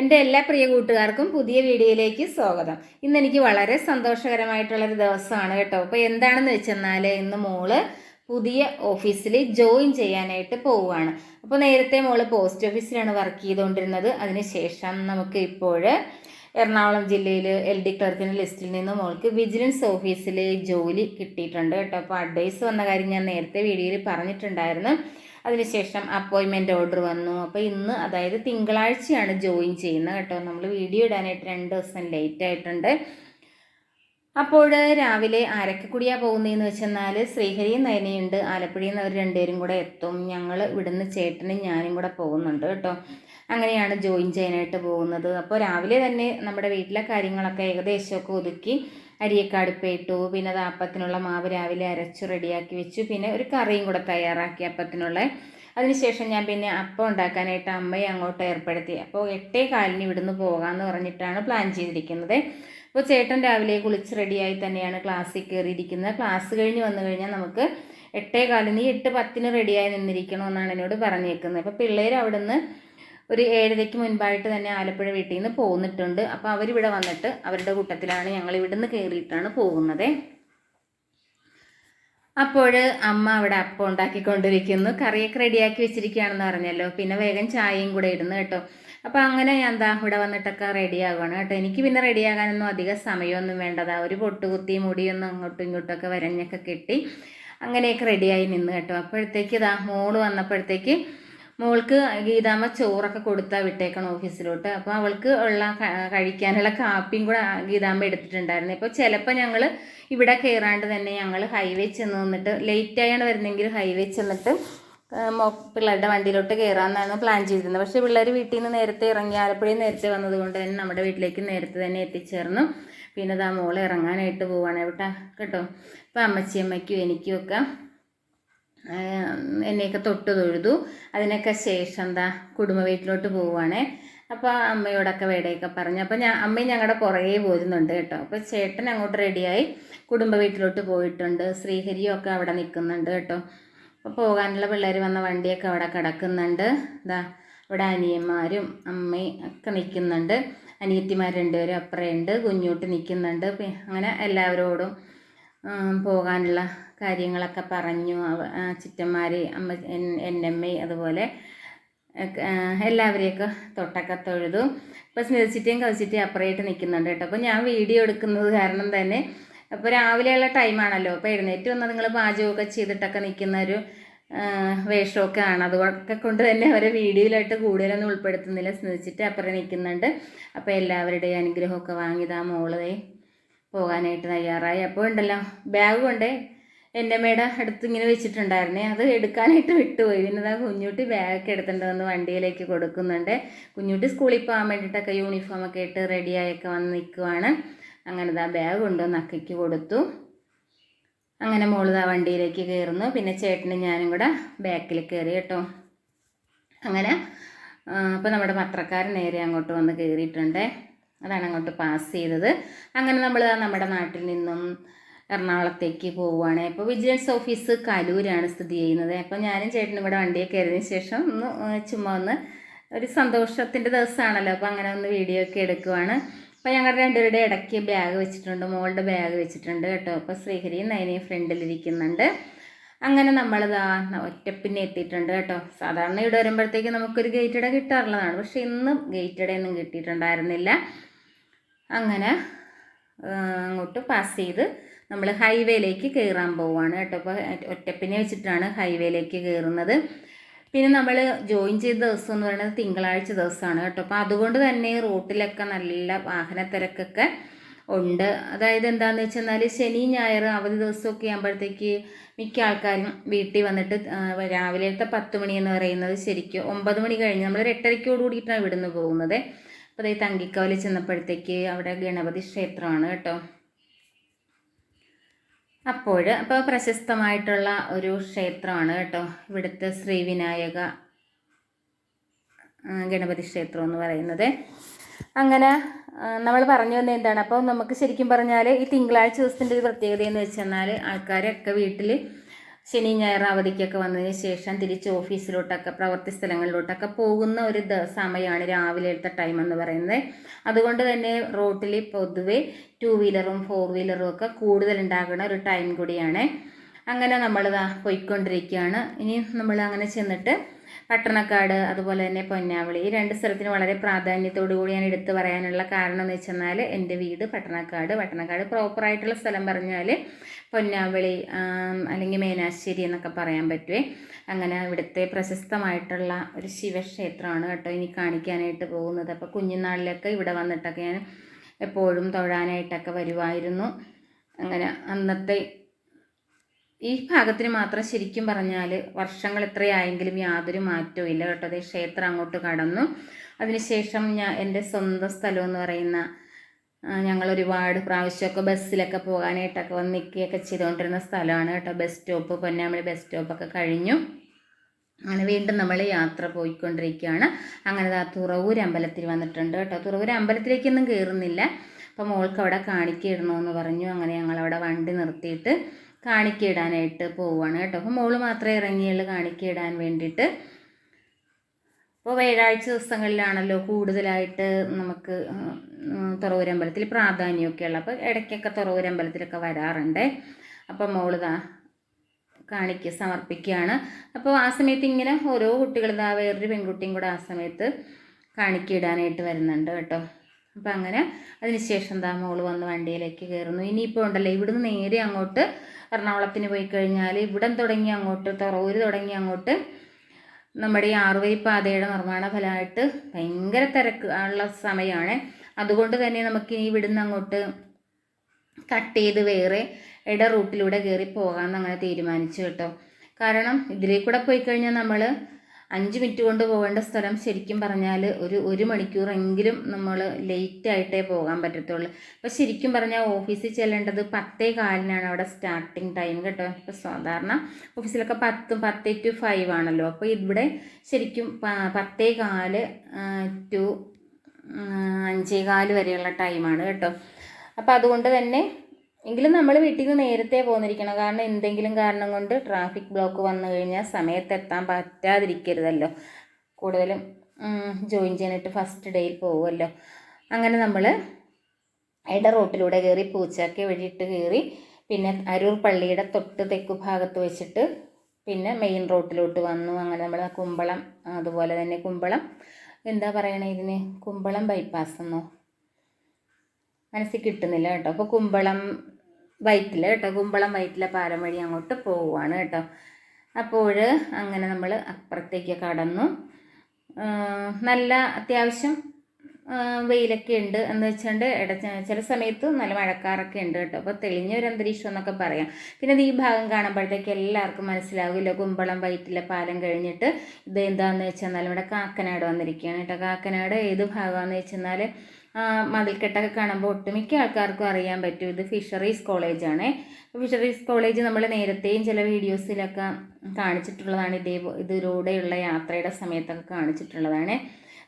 എന്റെ എല്ലാ പ്രിയ കൂട്ടുകാർക്കും പുതിയ വീഡിയോയിലേക്ക് സ്വാഗതം. ഇന്ന് എനിക്ക് വളരെ സന്തോഷകരമായിട്ടുള്ളൊരു ദിവസമാണ് കേട്ടോ. അപ്പോൾ എന്താണെന്ന് വെച്ചെന്നാൽ ഇന്ന് മോൾ പുതിയ ഓഫീസിൽ ജോയിൻ ചെയ്യാനായിട്ട് പോവുകയാണ്. അപ്പോൾ നേരത്തെ മോൾ പോസ്റ്റ് ഓഫീസിലാണ് വർക്ക് ചെയ്തുകൊണ്ടിരുന്നത്. അതിനുശേഷം നമുക്ക് ഇപ്പോൾ എറണാകുളം ജില്ലയിൽ എൽ ഡി ക്ലർക്കിന്റെ ലിസ്റ്റിൽ നിന്ന് മോൾക്ക് വിജിലൻസ് ഓഫീസിൽ ജോലി കിട്ടിയിട്ടുണ്ട് കേട്ടോ. അപ്പോൾ അഡ്വൈസ് വന്ന കാര്യം ഞാൻ നേരത്തെ വീഡിയോയിൽ പറഞ്ഞിട്ടുണ്ടായിരുന്നു. അതിനുശേഷം അപ്പോയിൻമെന്റ് ഓർഡർ വന്നു. അപ്പോൾ ഇന്ന് അതായത് തിങ്കളാഴ്ചയാണ് ജോയിൻ ചെയ്യുന്നത് കേട്ടോ. നമ്മൾ വീഡിയോ ഇടാനായിട്ട് രണ്ട് ദിവസം ലേറ്റ് ആയിട്ടുണ്ട്. അപ്പോൾ രാവിലെ ആരൊക്കെ കൂടിയാണ് പോകുന്നതെന്ന് വെച്ചെന്നാൽ ശ്രീഹരിയും നയനയുണ്ട്. ആലപ്പുഴയിൽ നിന്ന് അവർ രണ്ടുപേരും കൂടെ എത്തും. ഞങ്ങൾ ഇവിടുന്ന് ചേട്ടനും ഞാനും കൂടെ പോകുന്നുണ്ട് കേട്ടോ. അങ്ങനെയാണ് ജോയിൻ ചെയ്യാനായിട്ട് പോകുന്നത്. അപ്പോൾ രാവിലെ തന്നെ നമ്മുടെ വീട്ടിലെ കാര്യങ്ങളൊക്കെ ഏകദേശമൊക്കെ ഒതുക്കി അരിയൊക്കെ ഇട്ടു. പിന്നെ അത് അപ്പത്തിനുള്ള മാവ് രാവിലെ അരച്ച് റെഡിയാക്കി വെച്ചു. പിന്നെ ഒരു കറിയും കൂടെ തയ്യാറാക്കി അപ്പത്തിനുള്ള. അതിനുശേഷം ഞാൻ പിന്നെ അപ്പം ഉണ്ടാക്കാനായിട്ട് അമ്മയെ അങ്ങോട്ട് ഏർപ്പെടുത്തി. അപ്പോൾ എട്ടേ കാലിന് ഇവിടുന്ന് പോകാമെന്ന് പറഞ്ഞിട്ടാണ് പ്ലാൻ ചെയ്തിരിക്കുന്നത്. അപ്പോൾ ചേട്ടൻ രാവിലെ കുളിച്ച് റെഡിയായി തന്നെയാണ് ക്ലാസ്സിൽ കയറിയിരിക്കുന്നത്. ക്ലാസ് കഴിഞ്ഞ് വന്നു കഴിഞ്ഞാൽ നമുക്ക് എട്ടേ കാലിന് എട്ട് പത്തിന് റെഡിയായി നിന്നിരിക്കണമെന്നാണ് എന്നോട് പറഞ്ഞേക്കുന്നത്. അപ്പോൾ പിള്ളേർ അവിടുന്ന് ഒരു ഏഴരയ്ക്ക് മുൻപായിട്ട് തന്നെ ആലപ്പുഴ വീട്ടിൽ നിന്ന് പോന്നിട്ടുണ്ട്. അപ്പോൾ അവരിവിടെ വന്നിട്ട് അവരുടെ കൂട്ടത്തിലാണ് ഞങ്ങൾ ഇവിടുന്ന് കയറിയിട്ടാണ് പോകുന്നത്. അപ്പോൾ അമ്മ അവിടെ അപ്പം ഉണ്ടാക്കിക്കൊണ്ടിരിക്കുന്നു. കറിയൊക്കെ റെഡിയാക്കി വെച്ചിരിക്കുകയാണെന്ന് പറഞ്ഞല്ലോ. പിന്നെ വേഗം ചായയും കൂടെ ഇടുന്നു കേട്ടോ. അപ്പോൾ അങ്ങനെ ഞാൻ എന്താ ഇവിടെ വന്നിട്ടൊക്കെ റെഡി ആവുകയാണ് കേട്ടോ. എനിക്ക് പിന്നെ റെഡിയാകാനൊന്നും അധികം സമയമൊന്നും വേണ്ടതാ. ഒരു പൊട്ടുകുത്തി മുടിയൊന്നും അങ്ങോട്ടും ഇങ്ങോട്ടൊക്കെ വരഞ്ഞൊക്കെ കെട്ടി അങ്ങനെയൊക്കെ റെഡിയായി നിന്ന് കേട്ടോ. അപ്പോഴത്തേക്ക് ഇതാ മോൾ വന്നപ്പോഴത്തേക്ക് മോൾക്ക് ഗീതാമ്മ ചോറൊക്കെ കൊടുത്താൽ വിട്ടേക്കണം ഓഫീസിലോട്ട്. അപ്പോൾ അവൾക്ക് ഉള്ള കഴിക്കാനുള്ള കാപ്പിയും കൂടെ ഗീതാമ്മ എടുത്തിട്ടുണ്ടായിരുന്നു. ഇപ്പോൾ ചിലപ്പോൾ ഞങ്ങൾ ഇവിടെ കയറാണ്ട് തന്നെ ഞങ്ങൾ ഹൈവേ ചെന്ന് നിന്നിട്ട് ലേറ്റായാണ് വരുന്നെങ്കിൽ ഹൈവേ ചെന്നിട്ട് പിള്ളേരുടെ വണ്ടിയിലോട്ട് കയറാമെന്നാണ് പ്ലാൻ ചെയ്തിരുന്നത്. പക്ഷേ പിള്ളേർ വീട്ടിൽ നിന്ന് നേരത്തെ ഇറങ്ങി ആലപ്പുഴയിൽ നേരത്തെ വന്നതുകൊണ്ട് തന്നെ നമ്മുടെ വീട്ടിലേക്ക് നേരത്തെ തന്നെ എത്തിച്ചേർന്നു. പിന്നെ ഇതാ മോളെ ഇറങ്ങാനായിട്ട് പോവാണ്. ഏട്ടാ കേട്ടോ. അപ്പോൾ അമ്മച്ചിയമ്മയ്ക്കും എനിക്കും ഒക്കെ എന്നെയൊക്കെ തൊട്ട് തൊഴുതു. അതിനൊക്കെ ശേഷം എന്താ കുടുംബ വീട്ടിലോട്ട് പോവുകയാണേ അപ്പോൾ അമ്മയോടൊക്കെ വേടയൊക്കെ പറഞ്ഞു. അപ്പോൾ ഞാൻ അമ്മയും ഞങ്ങളുടെ പുറകെ പോരുന്നുണ്ട് കേട്ടോ. അപ്പോൾ ചേട്ടൻ അങ്ങോട്ട് റെഡിയായി. കുടുംബ വീട്ടിലോട്ട് പോയിട്ടുണ്ട്. ശ്രീഹരിയും ഒക്കെ അവിടെ നിൽക്കുന്നുണ്ട് കേട്ടോ. അപ്പോൾ പോകാനുള്ള പിള്ളേർ വന്ന വണ്ടിയൊക്കെ അവിടെ കിടക്കുന്നുണ്ട്. ഇതാ ഇവിടെ അനിയന്മാരും അമ്മയും ഒക്കെ നിൽക്കുന്നുണ്ട് അനിയത്തിമാർ രണ്ടുപേരും അപ്പുറമുണ്ട് കുഞ്ഞൂട്ട് നിൽക്കുന്നുണ്ട് അങ്ങനെ എല്ലാവരോടും പോകാനുള്ള കാര്യങ്ങളൊക്കെ പറഞ്ഞു. ചിറ്റന്മാർ അമ്മ എന്റെ അമ്മ അതുപോലെ എല്ലാവരെയൊക്കെ തൊട്ടൊക്കെ തൊഴുതു. ഇപ്പോൾ സ്നേഹിച്ചിട്ടേയും കവിച്ചിറ്റയും അപ്പുറമായിട്ട് നിൽക്കുന്നുണ്ട് കേട്ടോ. അപ്പോൾ ഞാൻ വീഡിയോ എടുക്കുന്നത് കാരണം തന്നെ അപ്പോൾ രാവിലെയുള്ള ടൈമാണല്ലോ അപ്പോൾ എഴുന്നേറ്റ് വന്നാൽ നിങ്ങൾ പാചകമൊക്കെ ചെയ്തിട്ടൊക്കെ നിൽക്കുന്ന ഒരു വേഷമൊക്കെ ആണ്. അതുകൊണ്ടൊക്കെ കൊണ്ട് തന്നെ അവരെ വീഡിയോയിലായിട്ട് കൂടുതലൊന്നും ഉൾപ്പെടുത്തുന്നില്ല. സ്നേഹിച്ചിട്ട് അപ്പുറം നിൽക്കുന്നുണ്ട് അപ്പോൾ എല്ലാവരുടെയും അനുഗ്രഹമൊക്കെ വാങ്ങിയതാ മോളതേ പോകാനായിട്ട് തയ്യാറായി. അപ്പോൾ ഉണ്ടല്ലോ. ബാഗ് കൊണ്ടേ. എന്റെ അമ്മയുടെ അടുത്ത് ഇങ്ങനെ വെച്ചിട്ടുണ്ടായിരുന്നേ. അത് എടുക്കാനായിട്ട് വിട്ടുപോയി. പിന്നെ ആ കുഞ്ഞുട്ടി ബാഗൊക്കെ എടുത്തിട്ട് വന്ന് വണ്ടിയിലേക്ക് കൊടുക്കുന്നുണ്ട്. കുഞ്ഞുട്ടി സ്കൂളിൽ പോകാൻ വേണ്ടിയിട്ടൊക്കെ യൂണിഫോമൊക്കെ ഇട്ട് റെഡിയായൊക്കെ വന്ന് നിൽക്കുവാണ് അങ്ങനെ ഇതാ ബാഗ് കൊണ്ടുവന്ന് അക്കയ്ക്ക് കൊടുത്തു. അങ്ങനെ മോളിതാ വണ്ടിയിലേക്ക് കയറുന്നു. പിന്നെ ചേട്ടനും ഞാനും കൂടെ ബാക്കിൽ കയറി കേട്ടോ. അങ്ങനെ അപ്പോൾ നമ്മുടെ പത്രക്കാരൻ നേരെ അങ്ങോട്ട് വന്ന് കയറിയിട്ടുണ്ട്. അതാണ് അങ്ങോട്ട് പാസ് ചെയ്തത്. അങ്ങനെ നമ്മൾ നമ്മുടെ നാട്ടിൽ നിന്നും എറണാകുളത്തേക്ക് പോവുകയാണ്. ഇപ്പോൾ വിജിലൻസ് ഓഫീസ് കലൂരാണ് സ്ഥിതി ചെയ്യുന്നത്. അപ്പോൾ ഞാനും ചേട്ടനും ഇവിടെ വണ്ടിയെ കയറിയതിന് ശേഷം ഒന്ന് ചുമ്മാ ഒന്ന് ഒരു സന്തോഷത്തിന്റെ ദിവസമാണല്ലോ. അപ്പോൾ അങ്ങനെ ഒന്ന് വീഡിയോ ഒക്കെ എടുക്കുവാണ്. അപ്പോൾ ഞങ്ങളുടെ രണ്ടുപേരുടെ ഇടയ്ക്ക് ബാഗ് വെച്ചിട്ടുണ്ട്. മോളുടെ ബാഗ് വെച്ചിട്ടുണ്ട് കേട്ടോ. അപ്പോൾ ശ്രീഹരിയും നയനയും ഫ്രണ്ടിലിരിക്കുന്നുണ്ട് അങ്ങനെ നമ്മളിതാ ഒറ്റപ്പിന്നെ എത്തിയിട്ടുണ്ട് കേട്ടോ. സാധാരണ ഇവിടെ വരുമ്പോഴത്തേക്ക് നമുക്കൊരു ഗേറ്റഡ് കിട്ടാറുള്ളതാണ്. പക്ഷേ ഇന്ന് ഗേറ്റഡ് ഒന്നും കിട്ടിയിട്ടുണ്ടായിരുന്നില്ല. അങ്ങനെ അങ്ങോട്ട് പാസ് ചെയ്ത് നമ്മൾ ഹൈവേയിലേക്ക് കയറാൻ പോവുകയാണ് കേട്ടോ. അപ്പോൾ ഒറ്റപ്പിനെ വെച്ചിട്ടാണ് ഹൈവേയിലേക്ക് കയറുന്നത് പിന്നെ നമ്മൾ ജോയിൻ ചെയ്ത ദിവസം എന്ന് പറയുന്നത് തിങ്കളാഴ്ച ദിവസമാണ് കേട്ടോ. അപ്പോൾ അതുകൊണ്ട് തന്നെ റോട്ടിലൊക്കെ നല്ല വാഹന തിരക്കൊക്കെ ഉണ്ട്. അതായത് എന്താണെന്ന് വെച്ചെന്നാൽ ശനി ഞായർ അവധി ദിവസമൊക്കെ ആകുമ്പോഴത്തേക്ക് മിക്ക ആൾക്കാരും വീട്ടിൽ വന്നിട്ട് രാവിലത്തെ പത്ത് മണി എന്ന് പറയുന്നത് ശരിക്കും ഒമ്പത് മണി കഴിഞ്ഞ് നമ്മൾ ഒരു എട്ടരയ്ക്കോട് കൂടിയിട്ടാണ് ഇവിടുന്ന് പോകുന്നത്. അപ്പോൾ അതായത് തങ്കിക്കവലി ചെന്നപ്പോഴത്തേക്ക് അവിടെ ഗണപതി ക്ഷേത്രമാണ് കേട്ടോ. അപ്പോൾ അപ്പോൾ പ്രശസ്തമായിട്ടുള്ള ഒരു ക്ഷേത്രമാണ് കേട്ടോ. ഇവിടുത്തെ ശ്രീവിനായക ഗണപതി ക്ഷേത്രം എന്ന് പറയുന്നത്. അങ്ങനെ നമ്മൾ പറഞ്ഞു വന്നത് എന്താണ്? അപ്പോൾ നമുക്ക് ശരിക്കും പറഞ്ഞാൽ ഈ തിങ്കളാഴ്ച ദിവസത്തിന്റെ ഒരു പ്രത്യേകത എന്ന് വെച്ചെന്നാൽ ആൾക്കാരൊക്കെ വീട്ടിൽ ശനി ഞായർ അവധിക്കൊക്കെ വന്നതിന് ശേഷം തിരിച്ച് ഓഫീസിലോട്ടൊക്കെ പ്രവൃത്തി സ്ഥലങ്ങളിലോട്ടൊക്കെ പോകുന്ന ഒരു സമയമാണ് രാവിലെത്തെ ടൈം എന്ന് പറയുന്നത്. അതുകൊണ്ട് തന്നെ റോട്ടിൽ പൊതുവെ ടു വീലറും ഫോർ വീലറും ഒക്കെ കൂടുതൽ ഉണ്ടാകുന്ന ഒരു ടൈം കൂടിയാണ്. അങ്ങനെ നമ്മളിതാ പോയിക്കൊണ്ടിരിക്കുകയാണ്. ഇനി നമ്മൾ അങ്ങനെ ചെന്നിട്ട് പട്ടണക്കാട് അതുപോലെ തന്നെ പൊന്നാവളി. ഈ രണ്ട് സ്ഥലത്തിന് വളരെ പ്രാധാന്യത്തോടു കൂടി ഞാൻ എടുത്തു പറയാനുള്ള കാരണം എന്ന് വെച്ചെന്നാൽ എന്റെ വീട് പട്ടണക്കാട്. പട്ടണക്കാട് പ്രോപ്പറായിട്ടുള്ള സ്ഥലം പറഞ്ഞാൽ പൊന്നാവളി അല്ലെങ്കിൽ മേനാശ്ശേരി എന്നൊക്കെ പറയാൻ പറ്റുമേ അങ്ങനെ ഇവിടുത്തെ പ്രശസ്തമായിട്ടുള്ള ഒരു ശിവക്ഷേത്രമാണ് കേട്ടോ ഇനി കാണിക്കാനായിട്ട് പോകുന്നത്. അപ്പോൾ കുഞ്ഞുനാളിലൊക്കെ ഇവിടെ വന്നിട്ടൊക്കെ ഞാൻ എപ്പോഴും തൊഴാനായിട്ടൊക്കെ വരുമായിരുന്നു അങ്ങനെ അന്നത്തെ ഈ ഭാഗത്തിന് മാത്രം ശരിക്കും പറഞ്ഞാൽ വർഷങ്ങൾ എത്രയായെങ്കിലും യാതൊരു മാറ്റവും ഇല്ല കേട്ടോ. അതേ ക്ഷേത്രം അങ്ങോട്ട് കടന്നു. അതിനുശേഷം ഞാൻ എന്റെ സ്വന്തം സ്ഥലം എന്ന് പറയുന്ന ഞങ്ങൾ ഒരുപാട് പ്രാവശ്യമൊക്കെ ബസ്സിലൊക്കെ പോകാനായിട്ടൊക്കെ വന്ന് നിൽക്കുകയൊക്കെ ചെയ്തുകൊണ്ടിരുന്ന സ്ഥലമാണ് കേട്ടോ. ബസ് സ്റ്റോപ്പ് പൊന്നാമണി ബസ് സ്റ്റോപ്പൊക്കെ കഴിഞ്ഞു. അങ്ങനെ വീണ്ടും നമ്മൾ യാത്ര പോയിക്കൊണ്ടിരിക്കുകയാണ്. അങ്ങനെ ആ തുറവൂർ അമ്പലത്തിൽ വന്നിട്ടുണ്ട് കേട്ടോ. തുറവൂർ അമ്പലത്തിലേക്കൊന്നും കയറുന്നില്ല. അപ്പോൾ മോൾക്ക് അവിടെ കാണിക്കയിടണമെന്ന് പറഞ്ഞു. അങ്ങനെ ഞങ്ങൾ അവിടെ വണ്ടി നിർത്തിയിട്ട് കാണിക്കയിടാനായിട്ട് പോവുകയാണ് കേട്ടോ. അപ്പോൾ മോൾ മാത്രമേ ഇറങ്ങിയുള്ളൂ കാണിക്കയിടാൻ വേണ്ടിയിട്ട്. ഇപ്പോൾ വ്യാഴാഴ്ച ദിവസങ്ങളിലാണല്ലോ കൂടുതലായിട്ട് നമുക്ക് തുറവൂരമ്പലത്തിൽ പ്രാധാന്യമൊക്കെ ഉള്ളത് അപ്പോൾ ഇടയ്ക്കൊക്കെ തുറവൂരമ്പലത്തിലൊക്കെ വരാറുണ്ട്. അപ്പോൾ മോളിതാ കാണിക്ക് സമർപ്പിക്കുകയാണ്. അപ്പോൾ ആ സമയത്ത് ഇങ്ങനെ ഓരോ കുട്ടികൾ ഇതാ വേറൊരു പെൺകുട്ടിയും കൂടെ ആ സമയത്ത് കാണിക്കിടാനായിട്ട് വരുന്നുണ്ട് കേട്ടോ. അപ്പം അങ്ങനെ അതിനുശേഷം എന്താ മോൾ വന്ന് വണ്ടിയിലേക്ക് കയറുന്നു. ഇനിയിപ്പോൾ ഉണ്ടല്ലോ ഇവിടുന്ന് നേരെ അങ്ങോട്ട് എറണാകുളത്തിന് പോയി കഴിഞ്ഞാൽ ഇവിടം തുടങ്ങി അങ്ങോട്ട് തറവൂര് തുടങ്ങി അങ്ങോട്ട് നമ്മുടെ ഈ ആറുവരി പാതയുടെ നിർമ്മാണ ഫലമായിട്ട് ഭയങ്കര തിരക്ക് ഉള്ള സമയമാണ്. അതുകൊണ്ട് തന്നെ നമുക്ക് ഇനി ഇവിടുന്ന് അങ്ങോട്ട് കട്ട് ചെയ്ത് വേറെ ഇട റൂട്ടിലൂടെ കയറി പോകാമെന്ന് അങ്ങനെ തീരുമാനിച്ചു കേട്ടോ. കാരണം ഇതിലേ കൂടെ പോയി കഴിഞ്ഞാൽ നമ്മൾ അഞ്ച് മിനിറ്റ് കൊണ്ട് പോകേണ്ട സ്ഥലം ശരിക്കും പറഞ്ഞാൽ ഒരു ഒരു മണിക്കൂറെങ്കിലും നമ്മൾ ലേറ്റ് ആയിട്ടേ പോകാൻ പറ്റത്തുള്ളൂ. അപ്പോൾ ശരിക്കും പറഞ്ഞാൽ ഓഫീസിൽ ചെല്ലേണ്ടത് പത്തേ കാലിനാണ് അവിടെ സ്റ്റാർട്ടിങ് ടൈം കേട്ടോ. ഇപ്പോൾ സാധാരണ ഓഫീസിലൊക്കെ പത്ത് പത്തേ ടു ഫൈവ് ആണല്ലോ. അപ്പോൾ ഇവിടെ ശരിക്കും പത്തേ കാൽ ടു അഞ്ചേ കാൽ വരെയുള്ള ടൈമാണ് കേട്ടോ. അപ്പോൾ അതുകൊണ്ട് തന്നെ എങ്കിലും നമ്മൾ വീട്ടിൽ നിന്ന് നേരത്തെ പോന്നിരിക്കണം. കാരണം എന്തെങ്കിലും കാരണം കൊണ്ട് ട്രാഫിക് ബ്ലോക്ക് വന്നു കഴിഞ്ഞാൽ സമയത്ത് എത്താൻ പറ്റാതിരിക്കരുതല്ലോ. കൂടുതലും ജോയിൻ ചെയ്യാനായിട്ട് ഫസ്റ്റ് ഡേയിൽ പോകുമല്ലോ അങ്ങനെ നമ്മൾ ഇട റോട്ടിലൂടെ കയറി പൂച്ചാക്കി വഴിയിട്ട് കയറി പിന്നെ അരൂർ പള്ളിയുടെ തൊട്ട് തെക്കു ഭാഗത്ത് വെച്ചിട്ട് പിന്നെ മെയിൻ റോട്ടിലോട്ട് വന്നു. അങ്ങനെ നമ്മൾ കുമ്പളം അതുപോലെ തന്നെ കുമ്പളം. എന്താ പറയണേ ഇതിന്? കുമ്പളം ബൈപ്പാസ് എന്നോ? മനസ്സിൽ കിട്ടുന്നില്ല കേട്ടോ. അപ്പോൾ കുമ്പളം വയറ്റിൽ കേട്ടോ കുമ്പളം വയറ്റിലെ പാലം വഴി അങ്ങോട്ട് പോവുകയാണ് കേട്ടോ. അപ്പോൾ അങ്ങനെ നമ്മൾ അപ്പുറത്തേക്ക് കടന്നു. നല്ല അത്യാവശ്യം വെയിലൊക്കെ ഉണ്ട് എന്ന് വെച്ചുകൊണ്ട് ഇട ചില സമയത്ത് നല്ല മഴക്കാറൊക്കെ ഉണ്ട് കേട്ടോ. അപ്പോൾ തെളിഞ്ഞ ഒരു അന്തരീക്ഷം എന്നൊക്കെ പറയാം. പിന്നെ ഈ ഭാഗം കാണുമ്പോഴത്തേക്ക് എല്ലാവർക്കും മനസ്സിലാവില്ല. കുമ്പളം വയറ്റിലെ പാലം കഴിഞ്ഞിട്ട് ഇത് എന്താണെന്ന് വെച്ചെന്നാൽ ഇവിടെ കാക്കനാട് വന്നിരിക്കുകയാണ് കേട്ടോ. കാക്കനാട് ഏത് ഭാഗമാണെന്ന് വെച്ചെന്നാൽ മതിൽക്കെട്ടൊക്കെ കാണുമ്പോൾ ഒട്ടുമിക്ക ആൾക്കാർക്കും അറിയാൻ പറ്റും. ഇത് ഫിഷറീസ് കോളേജാണ്. ഫിഷറീസ് കോളേജ് നമ്മൾ നേരത്തെയും ചില വീഡിയോസിലൊക്കെ കാണിച്ചിട്ടുള്ളതാണ്. ഇതേ ഇതിലൂടെയുള്ള യാത്രയുടെ സമയത്തൊക്കെ കാണിച്ചിട്ടുള്ളതാണ്.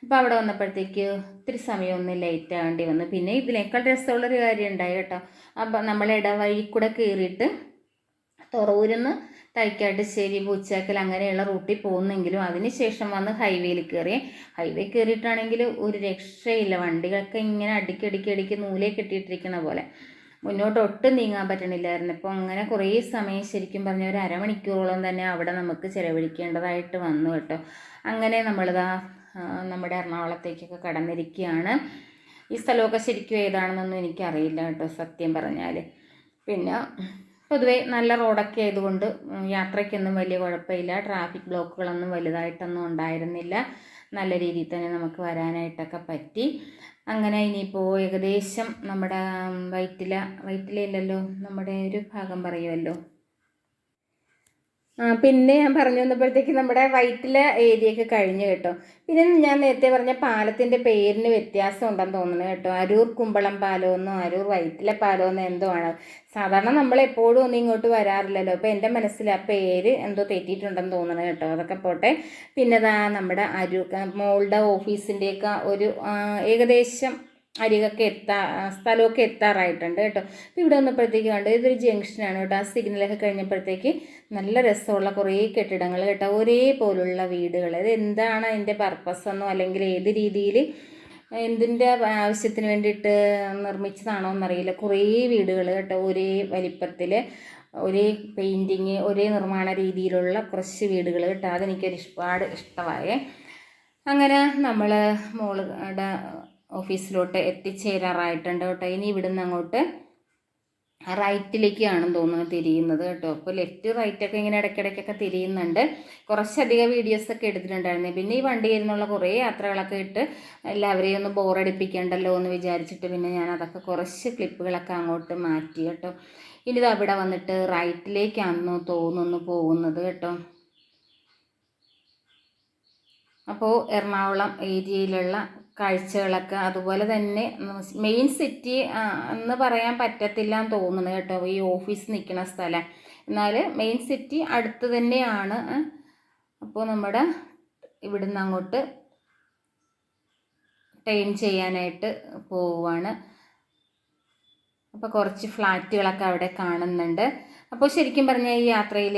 അപ്പോൾ അവിടെ വന്നപ്പോഴത്തേക്ക് ഒത്തിരി സമയം ഒന്ന് ലേറ്റ് ആകേണ്ടി വന്നു. പിന്നെ ഇതിനേക്കാൾ രസമുള്ളൊരു കാര്യം ഉണ്ടായി കേട്ടോ. അപ്പം നമ്മൾ ഇടവഴി കൂടെ കയറിയിട്ട് തുറവൂരിന്ന് തൈക്കാട്ടുശ്ശേരി പൂച്ചാക്കൽ അങ്ങനെയുള്ള റൂട്ടിൽ പോകുന്നെങ്കിലും അതിന് ശേഷം വന്ന് ഹൈവേയിൽ കയറി ഹൈവേ കയറിയിട്ടാണെങ്കിൽ ഒരു രക്ഷയില്ല. വണ്ടികളൊക്കെ ഇങ്ങനെ അടിക്കടിക്ക് അടിക്ക് നൂലേ കെട്ടിയിട്ടിരിക്കുന്ന പോലെ. മുന്നോട്ട് ഒട്ടും നീങ്ങാൻ പറ്റണില്ലായിരുന്നു. അപ്പോൾ അങ്ങനെ കുറേ സമയം ശരിക്കും പറഞ്ഞ ഒരു അരമണിക്കൂറോളം തന്നെ അവിടെ നമുക്ക് ചിലവഴിക്കേണ്ടതായിട്ട് വന്നു കേട്ടോ. അങ്ങനെ നമ്മളിതാ നമ്മുടെ എറണാകുളത്തേക്കൊക്കെ കടന്നിരിക്കുകയാണ് ഈ സ്ഥലമൊക്കെ ശരിക്കും ഏതാണെന്നൊന്നും എനിക്കറിയില്ല കേട്ടോ സത്യം പറഞ്ഞാൽ പിന്നെ പൊതുവെ നല്ല റോഡൊക്കെ ആയതുകൊണ്ട് യാത്രയ്ക്കൊന്നും വലിയ കുഴപ്പമില്ല. ട്രാഫിക് ബ്ലോക്കുകളൊന്നും വലുതായിട്ടൊന്നും ഉണ്ടായിരുന്നില്ല. നല്ല രീതിയിൽ തന്നെ നമുക്ക് വരാനായിട്ടൊക്കെ പറ്റി. അങ്ങനെ ഇനിയിപ്പോൾ ഏകദേശം നമ്മുടെ വൈറ്റില വൈറ്റിലയില്ലല്ലോ നമ്മുടെ ഒരു ഭാഗം പറയുമല്ലോ പിന്നെ ഞാൻ പറഞ്ഞു വന്നപ്പോഴത്തേക്ക് നമ്മുടെ വൈറ്റിലെ ഏരിയയൊക്കെ കഴിഞ്ഞു കേട്ടോ. പിന്നെ ഞാൻ നേരത്തെ പറഞ്ഞ പാലത്തിന്റെ പേരിന് വ്യത്യാസം ഉണ്ടെന്ന് തോന്നുന്നു കേട്ടോ. അരൂർ കുമ്പളം പാലമെന്നോ അരൂർ വയറ്റിലെ പാലോ എന്നോ എന്തോ ആണ്. സാധാരണ നമ്മൾ എപ്പോഴും ഒന്നും ഇങ്ങോട്ട് വരാറില്ലല്ലോ. അപ്പോൾ എന്റെ മനസ്സിൽ ആ പേര് എന്തോ തെറ്റിയിട്ടുണ്ടെന്ന് തോന്നുന്നു കേട്ടോ. അതൊക്കെ പോട്ടെ. പിന്നെ നമ്മുടെ അരൂർ മോളുടെ ഓഫീസിന്റെയൊക്കെ ഒരു ഏകദേശം അരികൊക്കെ എത്താ സ്ഥലമൊക്കെ എത്താറായിട്ടുണ്ട് കേട്ടോ. അപ്പോൾ ഇവിടെ വന്നപ്പോഴത്തേക്ക് കണ്ടു ഇതൊരു ജംഗ്ഷനാണ് കേട്ടോ. ആ സിഗ്നലൊക്കെ കഴിഞ്ഞപ്പോഴത്തേക്ക് നല്ല രസമുള്ള കുറേ കെട്ടിടങ്ങൾ കേട്ടോ. ഒരേപോലുള്ള വീടുകൾ. ഇത് എന്താണ് അതിന്റെ പർപ്പസ് എന്നോ അല്ലെങ്കിൽ ഏത് രീതിയിൽ എന്തിന്റെ ആവശ്യത്തിന് വേണ്ടിയിട്ട് നിർമ്മിച്ചതാണോ എന്നറിയില്ല. കുറേ വീടുകൾ കേട്ടോ ഒരേ വലിപ്പത്തിൽ ഒരേ പെയിന്റിങ് ഒരേ നിർമ്മാണ രീതിയിലുള്ള കുറച്ച് വീടുകൾ കേട്ടോ. അതെനിക്കൊരു ഒരുപാട് ഇഷ്ടമായേ. അങ്ങനെ നമ്മൾ മോളുടെ ഓഫീസിലോട്ട് എത്തിച്ചേരാറായിട്ടുണ്ട് കേട്ടോ. ഇനി ഇവിടുന്ന് അങ്ങോട്ട് റൈറ്റിലേക്കാണെന്ന് തോന്നുന്നു തിരിയുന്നത് കേട്ടോ. അപ്പോൾ ലെഫ്റ്റ് റൈറ്റ് ഒക്കെ ഇങ്ങനെ ഇടയ്ക്കിടയ്ക്കൊക്കെ തിരിയുന്നുണ്ട്. കുറച്ചധികം വീഡിയോസൊക്കെ എടുത്തിട്ടുണ്ടായിരുന്നു. പിന്നെ ഈ വണ്ടിയിൽ നിന്നുള്ള കുറേ യാത്രകളൊക്കെ ഇട്ട് എല്ലാവരെയും ഒന്ന് ബോറടിപ്പിക്കണ്ടല്ലോ എന്ന് വിചാരിച്ചിട്ട് പിന്നെ ഞാൻ അതൊക്കെ കുറച്ച് ക്ലിപ്പുകളൊക്കെ അങ്ങോട്ട് മാറ്റി കേട്ടോ. ഇനി ഇത് അവിടെ വന്നിട്ട് റൈറ്റിലേക്കാണെന്ന് തോന്നുന്നു പോകുന്നത് കേട്ടോ. അപ്പോൾ എറണാകുളം ഏരിയയിലുള്ള കാഴ്ചകളൊക്കെ അതുപോലെ തന്നെ മെയിൻ സിറ്റി എന്ന് പറയാൻ പറ്റത്തില്ല എന്ന് തോന്നുന്നു കേട്ടോ ഈ ഓഫീസ് നിൽക്കുന്ന സ്ഥലം. എന്നാൽ മെയിൻ സിറ്റി അടുത്ത് തന്നെയാണ് അപ്പോൾ നമ്മുടെ ഇവിടുന്ന് അങ്ങോട്ട് ട്രെയിൻ ചെയ്യാനായിട്ട് പോവുകയാണ് അപ്പോൾ കുറച്ച് ഫ്ലാറ്റുകളൊക്കെ അവിടെ കാണുന്നുണ്ട്. അപ്പോൾ ശരിക്കും പറഞ്ഞാൽ ഈ യാത്രയിൽ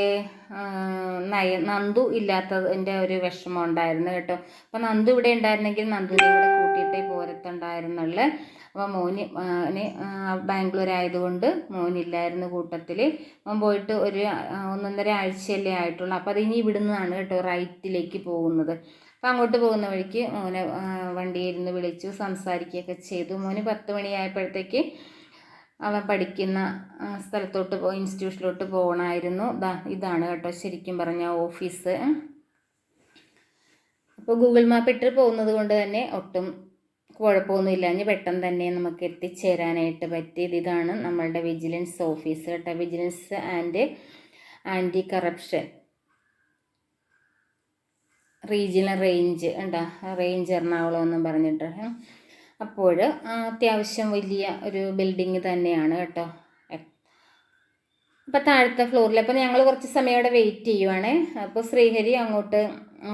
നയ നന്ദു ഇല്ലാത്തതിന്റെ ഒരു വിഷമം ഉണ്ടായിരുന്നു കേട്ടോ. അപ്പോൾ നന്ദു ഇവിടെ ഉണ്ടായിരുന്നെങ്കിൽ നന്ദുവിനെ ഇവിടെ കൂട്ടിയിട്ടേ പോരത്തുണ്ടായിരുന്നുള്ളു. അപ്പോൾ മോന് ബാംഗ്ലൂർ ആയതുകൊണ്ട് മോനില്ലായിരുന്നു കൂട്ടത്തിൽ മോൻ പോയിട്ട് ഒരു ഒന്നൊന്നര ആഴ്ചയല്ലേ ആയിട്ടുള്ളൂ. അപ്പോൾ അത് ഇനി ഇവിടുന്നാണ് കേട്ടോ റൈറ്റിലേക്ക് പോകുന്നത്. അപ്പം അങ്ങോട്ട് പോകുന്ന വഴിക്ക് മോനെ വണ്ടിയിൽ നിന്ന് വിളിച്ചു സംസാരിക്കുകയൊക്കെ ചെയ്തു. മോന് പത്ത് മണിയായപ്പോഴത്തേക്ക് അവൻ പഠിക്കുന്ന സ്ഥലത്തോട്ട് പോ ഇൻസ്റ്റിറ്റ്യൂഷനിലോട്ട് പോകണമായിരുന്നു ഇതാണ് കേട്ടോ ശരിക്കും പറഞ്ഞ ഓഫീസ്. അപ്പോൾ ഗൂഗിൾ മാപ്പ് ഇട്ട് പോകുന്നത് കൊണ്ട് തന്നെ ഒട്ടും കുഴപ്പമൊന്നുമില്ല. ഇനി പെട്ടെന്ന് തന്നെ നമുക്ക് എത്തിച്ചേരാനായിട്ട് പറ്റിയത് ഇതാണ് നമ്മളുടെ വിജിലൻസ് ഓഫീസ് കേട്ടോ. Vigilance and anti corruption regional range ഉണ്ടോ റേഞ്ച് എറണാകുളം എന്നും പറഞ്ഞിട്ട്. അപ്പോൾ അത്യാവശ്യം വലിയ ഒരു ബിൽഡിങ് തന്നെയാണ് കേട്ടോ. അപ്പോൾ താഴത്തെ ഫ്ലോറിൽ അപ്പോൾ ഞങ്ങൾ കുറച്ച് സമയം അവിടെ വെയിറ്റ് ചെയ്യുവാണ്. അപ്പോൾ ശ്രീഹരി അങ്ങോട്ട്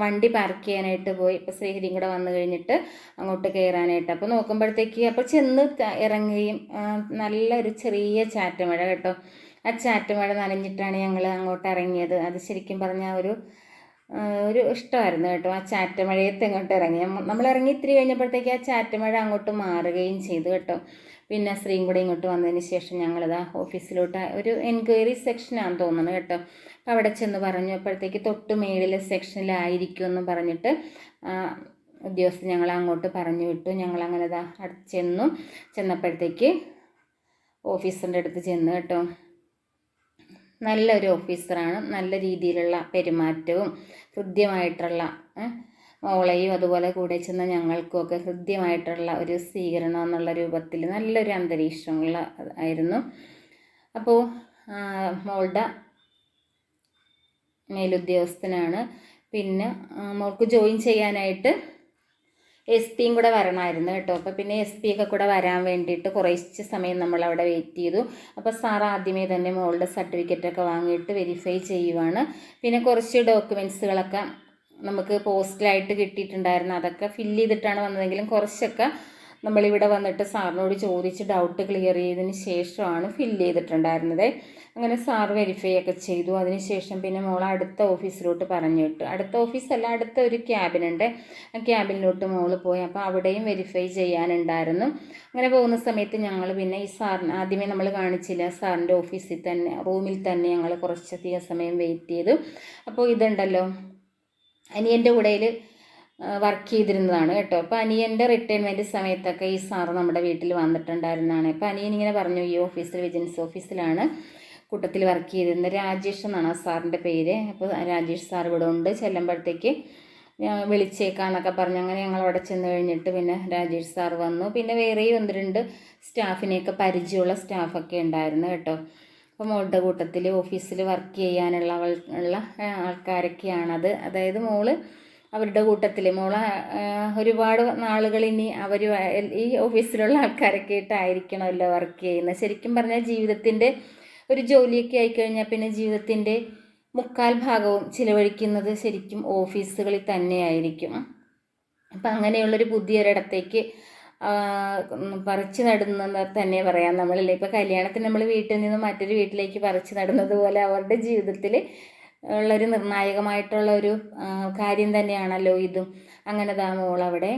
വണ്ടി പാർക്ക് ചെയ്യാനായിട്ട് പോയി. ഇപ്പോൾ ശ്രീഹരിയും കൂടെ വന്നു കഴിഞ്ഞിട്ട് അങ്ങോട്ട് കയറാനായിട്ട് അപ്പോൾ നോക്കുമ്പോഴത്തേക്ക് അപ്പോൾ ചെന്ന് ഇറങ്ങുകയും നല്ലൊരു ചെറിയ ചാറ്റമഴ കേട്ടോ. ആ ചാറ്റമഴ നനഞ്ഞിട്ടാണ് ഞങ്ങൾ അങ്ങോട്ട് ഇറങ്ങിയത്. അത് ശരിക്കും പറഞ്ഞാൽ ഒരു ഒരു ഇഷ്ടമായിരുന്നു കേട്ടോ. ആ ചാറ്റമഴയത്ത് ഇങ്ങോട്ട് ഇറങ്ങി? നമ്മൾ ഇറങ്ങി ഇത്തിരി കഴിഞ്ഞപ്പോഴത്തേക്ക് ആ ചാറ്റമഴ അങ്ങോട്ട് മാറുകയും ചെയ്തു കേട്ടോ. പിന്നെ സ്ത്രീയും കൂടെ ഇങ്ങോട്ട് വന്നതിന് ശേഷം ഞങ്ങളിതാ ഓഫീസിലോട്ട് ഒരു എൻക്വയറി സെക്ഷനാണെന്ന് തോന്നുന്നു കേട്ടോ. അപ്പോൾ അവിടെ ചെന്ന് പറഞ്ഞു അപ്പോഴത്തേക്ക് തൊട്ട് മേളിലെ സെക്ഷനിലായിരിക്കും എന്ന് പറഞ്ഞിട്ട് ഉദ്യോഗസ്ഥ ഞങ്ങൾ അങ്ങോട്ട് പറഞ്ഞു വിട്ടു. ഞങ്ങൾ അങ്ങനെ ഇതാ ചെന്നു. ചെന്നപ്പോഴത്തേക്ക് ഓഫീസറിന്റെ അടുത്ത് ചെന്ന് കേട്ടോ. നല്ലൊരു ഓഫീസറാണ്. നല്ല രീതിയിലുള്ള പെരുമാറ്റവും ഹൃദ്യമായിട്ടുള്ള ഓളയും അതുപോലെ കൂടെ ചെന്ന ഞങ്ങൾക്കുമൊക്കെ ഹൃദ്യമായിട്ടുള്ള ഒരു സ്വീകരണം എന്നുള്ള രൂപത്തിൽ നല്ലൊരു അന്തരീക്ഷമുള്ള ആയിരുന്നു. അപ്പോൾ മോളുടെ മേലുദ്യോഗസ്ഥനാണ്. പിന്നെ മോൾക്ക് ജോയിൻ ചെയ്യാനായിട്ട് എസ് പിയും കൂടെ വരണമായിരുന്നു കേട്ടോ. അപ്പോൾ പിന്നെ എസ് പി ഒക്കെ കൂടെ വരാൻ വേണ്ടിയിട്ട് കുറച്ച് സമയം നമ്മൾ അവിടെ വെയിറ്റ് ചെയ്തു. അപ്പോൾ സാർ ആദ്യമേ തന്നെ മോളുടെ സർട്ടിഫിക്കറ്റൊക്കെ വാങ്ങിയിട്ട് വെരിഫൈ ചെയ്യുവാണ്. പിന്നെ കുറച്ച് ഡോക്യുമെൻസുകളൊക്കെ നമുക്ക് പോസ്റ്റിലായിട്ട് കിട്ടിയിട്ടുണ്ടായിരുന്നു. അതൊക്കെ ഫില്ല് ചെയ്തിട്ടാണ് വന്നതെങ്കിലും കുറച്ചൊക്കെ നമ്മളിവിടെ വന്നിട്ട് സാറിനോട് ചോദിച്ച് ഡൗട്ട് ക്ലിയർ ചെയ്തതിന് ശേഷമാണ് ഫില്ല് ചെയ്തിട്ടുണ്ടായിരുന്നത്. അങ്ങനെ സാർ വെരിഫൈ ഒക്കെ ചെയ്തു. അതിനുശേഷം പിന്നെ മോൾ അടുത്ത ഓഫീസിലോട്ട് പറഞ്ഞു വിട്ടു. അടുത്ത ഓഫീസല്ല അടുത്ത ഒരു ക്യാബിനുണ്ട് ആ ക്യാബിനിലോട്ട് മോൾ പോയി. അപ്പോൾ അവിടെയും വെരിഫൈ ചെയ്യാനുണ്ടായിരുന്നു. അങ്ങനെ പോകുന്ന സമയത്ത് ഞങ്ങൾ പിന്നെ ഈ സാറിന് ആദ്യമേ നമ്മൾ കാണിച്ചില്ല. സാറിന്റെ ഓഫീസിൽ തന്നെ റൂമിൽ തന്നെ ഞങ്ങൾ കുറച്ചധികം സമയം വെയിറ്റ് ചെയ്തു. അപ്പോൾ ഇതുണ്ടല്ലോ. അനിയന്റെ കൂടെയിൽ വർക്ക് ചെയ്തിരുന്നതാണ് കേട്ടോ. അപ്പോൾ അനിയന്റെ റിട്ടയർമെന്റ് സമയത്തൊക്കെ ഈ സാറ് നമ്മുടെ വീട്ടിൽ വന്നിട്ടുണ്ടായിരുന്നതാണ്. അപ്പോൾ അനിയൻ ഇങ്ങനെ പറഞ്ഞു ഈ ഓഫീസിൽ വിജിലൻസ് ഓഫീസിലാണ് കൂട്ടത്തിൽ വർക്ക് ചെയ്തിരുന്നത് രാജേഷ് എന്നാണ് ആ സാറിന്റെ പേര്. അപ്പോൾ രാജേഷ് സാർ ഇവിടെ ഉണ്ട്. ചെല്ലുമ്പോഴത്തേക്ക് വിളിച്ചേക്കാന്നൊക്കെ പറഞ്ഞ്. അങ്ങനെ ഞങ്ങൾ അവിടെ ചെന്ന് കഴിഞ്ഞിട്ട് പിന്നെ രാജേഷ് സാർ വന്നു. പിന്നെ വേറെയും ഒന്ന് രണ്ട് സ്റ്റാഫിനെയൊക്കെ പരിചയമുള്ള സ്റ്റാഫൊക്കെ ഉണ്ടായിരുന്നു കേട്ടോ. അപ്പോൾ മോളുടെ കൂട്ടത്തിൽ ഓഫീസിൽ വർക്ക് ചെയ്യാനുള്ള ഉള്ള ആൾക്കാരൊക്കെയാണത്. അതായത് മോൾ അവരുടെ കൂട്ടത്തിൽ മോൾ ഒരുപാട് നാളുകൾ ഇനി അവർ ഈ ഓഫീസിലുള്ള ആൾക്കാരൊക്കെ ആയിട്ടായിരിക്കണമല്ലോ വർക്ക് ചെയ്യുന്നത്. ശരിക്കും പറഞ്ഞാൽ ജീവിതത്തിന്റെ ഒരു ജോലിയൊക്കെ ആയിക്കഴിഞ്ഞാൽ പിന്നെ ജീവിതത്തിന്റെ മുക്കാൽ ഭാഗവും ചിലവഴിക്കുന്നത് ശരിക്കും ഓഫീസുകളിൽ തന്നെയായിരിക്കും. അപ്പം അങ്ങനെയുള്ളൊരു പുതിയൊരിടത്തേക്ക് പറിച്ചു നടുന്നത് തന്നെ പറയാം നമ്മളില്ലേ. ഇപ്പോൾ കല്യാണത്തിന് നമ്മൾ വീട്ടിൽ നിന്ന് മറ്റൊരു വീട്ടിലേക്ക് പറിച്ചു നടുന്നത് പോലെ അവരുടെ ജീവിതത്തിൽ ഉള്ളൊരു നിർണായകമായിട്ടുള്ള ഒരു കാര്യം തന്നെയാണല്ലോ ഇതും. അങ്ങനെ ദാ മോൾ അവിടെ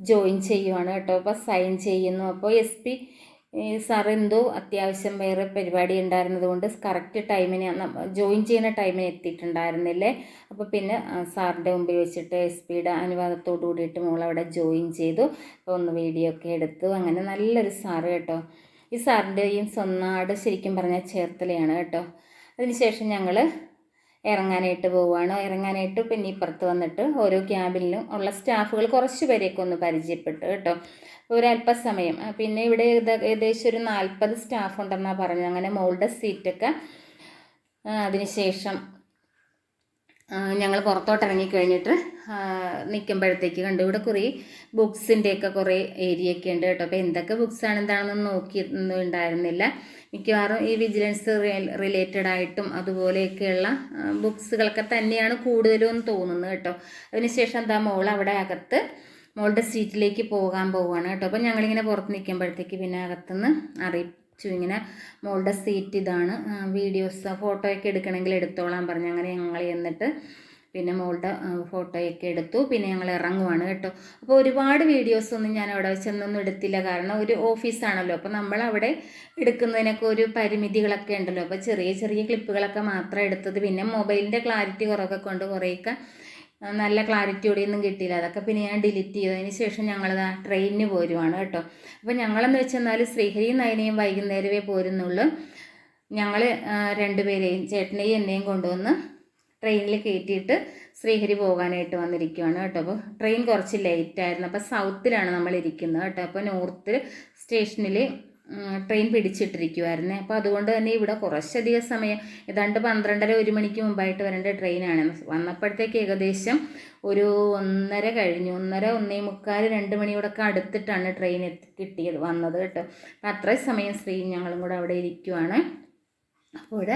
ജോയിൻ ചെയ്യുവാണ് കേട്ടോ. അപ്പോൾ സൈൻ ചെയ്യുന്നു. അപ്പോൾ എസ് പി സാർ എന്തോ അത്യാവശ്യം വേറെ പരിപാടി ഉണ്ടായിരുന്നത് കൊണ്ട് കറക്റ്റ് ടൈമിന് ജോയിൻ ചെയ്യുന്ന ടൈമിന് എത്തിയിട്ടുണ്ടായിരുന്നില്ലേ? അപ്പോൾ പിന്നെ സാറിന്റെ മുമ്പിൽ വെച്ചിട്ട് എസ് പിയുടെ അനുവാദത്തോടു കൂടിയിട്ട് മോൾ അവിടെ ജോയിൻ ചെയ്തു. അപ്പോൾ ഒന്ന് വീഡിയോ ഒക്കെ എടുത്തു. അങ്ങനെ നല്ലൊരു സാറ് കേട്ടോ. ഈ സാറിന്റെയും സ്വന്നാട് ശരിക്കും പറഞ്ഞാൽ ചേർത്തലയാണ് കേട്ടോ. അതിനുശേഷം ഞങ്ങൾ ഇറങ്ങാനായിട്ട് പോവുകയാണ്. ഇറങ്ങാനായിട്ട് പിന്നെ ഇപ്പുറത്ത് വന്നിട്ട് ഓരോ ക്യാബിലും ഉള്ള സ്റ്റാഫുകൾ കുറച്ച് പേരെയൊക്കെ ഒന്ന് പരിചയപ്പെട്ടു കേട്ടോ. ഒരല്പസമയം. പിന്നെ ഇവിടെ ഏകദേശം ഒരു നാൽപ്പത് സ്റ്റാഫ് ഉണ്ടെന്നാണ് പറഞ്ഞത്. അങ്ങനെ മോളുടെ സീറ്റൊക്കെ അതിനുശേഷം ഞങ്ങൾ പുറത്തോട്ട് ഇറങ്ങിക്കഴിഞ്ഞിട്ട് നിൽക്കുമ്പോഴത്തേക്ക് കണ്ടു. ഇവിടെ കുറേ ബുക്സിന്റെയൊക്കെ കുറേ ഏരിയ ഒക്കെ ഉണ്ട് കേട്ടോ. അപ്പോൾ എന്തൊക്കെ ബുക്സാണ് എന്താണെന്നൊന്നും നോക്കിയൊന്നും ഉണ്ടായിരുന്നില്ല. മിക്കവാറും ഈ വിജിലൻസ് റിലേറ്റഡ് ആയിട്ടും അതുപോലെയൊക്കെയുള്ള ബുക്സുകളൊക്കെ തന്നെയാണ് കൂടുതലും എന്ന് തോന്നുന്നത് കേട്ടോ. അതിനുശേഷം എന്താ മോൾ അവിടെ അകത്ത് മോളുടെ സീറ്റിലേക്ക് പോകാൻ പോവുകയാണ് കേട്ടോ. അപ്പോൾ ഞങ്ങളിങ്ങനെ പുറത്ത് നിൽക്കുമ്പോഴത്തേക്ക് പിന്നെ അകത്തുനിന്ന് അറിയിച്ചു ഇങ്ങനെ മോളുടെ സീറ്റ് ഇതാണ്. വീഡിയോസ് ഫോട്ടോയൊക്കെ എടുക്കണമെങ്കിൽ എടുത്തോളാൻ പറഞ്ഞു. അങ്ങനെ ഞങ്ങൾ എന്നിട്ട് പിന്നെ മോളുടെ ഫോട്ടോയൊക്കെ എടുത്തു. പിന്നെ ഞങ്ങൾ ഇറങ്ങുവാണ് കേട്ടോ. അപ്പോൾ ഒരുപാട് വീഡിയോസ് ഒന്നും ഞാൻ അവിടെ ചെന്നൊന്നും എടുത്തില്ല. കാരണം ഒരു ഓഫീസാണല്ലോ അപ്പോൾ നമ്മൾ അവിടെ എടുക്കുന്നതിനൊക്കെ ഒരു പരിമിതികളൊക്കെ ഉണ്ടല്ലോ. അപ്പോൾ ചെറിയ ചെറിയ ക്ലിപ്പുകളൊക്കെ മാത്രം എടുത്തത് പിന്നെ മൊബൈലിന്റെ ക്ലാരിറ്റി കുറവൊക്കെ കൊണ്ട് കുറേയൊക്കെ നല്ല ക്ലാരിറ്റി ക്ലാരിറ്റിയോടെയൊന്നും കിട്ടിയില്ല. അതൊക്കെ പിന്നെ ഞാൻ ഡിലീറ്റ് ചെയ്തതിന് ശേഷം ഞങ്ങൾ ട്രെയിനിന് പോരുവാണ് കേട്ടോ. അപ്പോൾ ഞങ്ങളെന്ന് വെച്ചെന്നാൽ ശ്രീഹരിയും നയനയും വൈകുന്നേരമേ പോരുന്നുള്ളൂ. ഞങ്ങൾ രണ്ടുപേരെയും ചേട്ടനെയും എന്നെയും കൊണ്ടുവന്ന് ട്രെയിനിൽ കയറ്റിയിട്ട് ശ്രീഹരി പോകാനായിട്ട് വന്നിരിക്കുകയാണ് കേട്ടോ. അപ്പോൾ ട്രെയിൻ കുറച്ച് ലേറ്റായിരുന്നു അപ്പോൾ സൗത്തിലാണ് നമ്മൾ ഇരിക്കുന്നത് കേട്ടോ. അപ്പോൾ നോർത്തിൽ സ്റ്റേഷനിൽ ട്രെയിൻ പിടിച്ചിട്ടിരിക്കുമായിരുന്നേ അപ്പോൾ അതുകൊണ്ട് തന്നെ ഇവിടെ കുറച്ചധികം സമയം ഏതാണ്ട് പന്ത്രണ്ടര ഒരു മണിക്ക് മുമ്പായിട്ട് വരേണ്ട ട്രെയിനാണ്. വന്നപ്പോഴത്തേക്ക് ഏകദേശം ഒരു ഒന്നര കഴിഞ്ഞു. ഒന്നര ഒന്നേ മുക്കാൽ രണ്ട് മണിയോടൊക്കെ അടുത്തിട്ടാണ് ട്രെയിൻ കിട്ടിയത് വന്നത് കേട്ടോ. അപ്പം അത്രയും സമയം സ്ത്രീ ഞങ്ങളും കൂടെ അവിടെ ഇരിക്കുവാണ്. അപ്പോൾ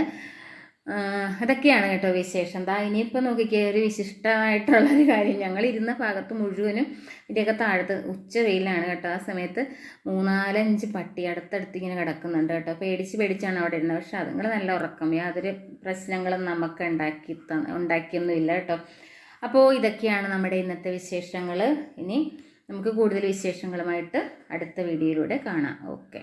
അതൊക്കെയാണ് കേട്ടോ വിശേഷം. ദാ ഇനിയിപ്പോൾ നോക്കിക്കേ ഒരു വിശിഷ്ടമായിട്ടുള്ളൊരു കാര്യം. ഞങ്ങൾ ഇരുന്ന ഭാഗത്ത് മുഴുവനും ഇതിന്റെയൊക്കെ താഴത്ത് ഉച്ച വെയിലാണ് കേട്ടോ. ആ സമയത്ത് മൂന്നാലഞ്ച് പട്ടി അടുത്തടുത്ത് ഇങ്ങനെ കിടക്കുന്നുണ്ട് കേട്ടോ. പേടിച്ച് പേടിച്ചാണ് അവിടെ ഇരുന്നത്. പക്ഷെ അതുങ്ങൾ നല്ല ഉറക്കം. യാതൊരു പ്രശ്നങ്ങളും നമുക്ക് ഉണ്ടാക്കി ഉണ്ടാക്കിയൊന്നും ഉണ്ടാക്കിയൊന്നുമില്ല കേട്ടോ. അപ്പോൾ ഇതൊക്കെയാണ് നമ്മുടെ ഇന്നത്തെ വിശേഷങ്ങൾ ഇനി നമുക്ക് കൂടുതൽ വിശേഷങ്ങളുമായിട്ട് അടുത്ത വീഡിയോയിലൂടെ കാണാം. ഓക്കെ.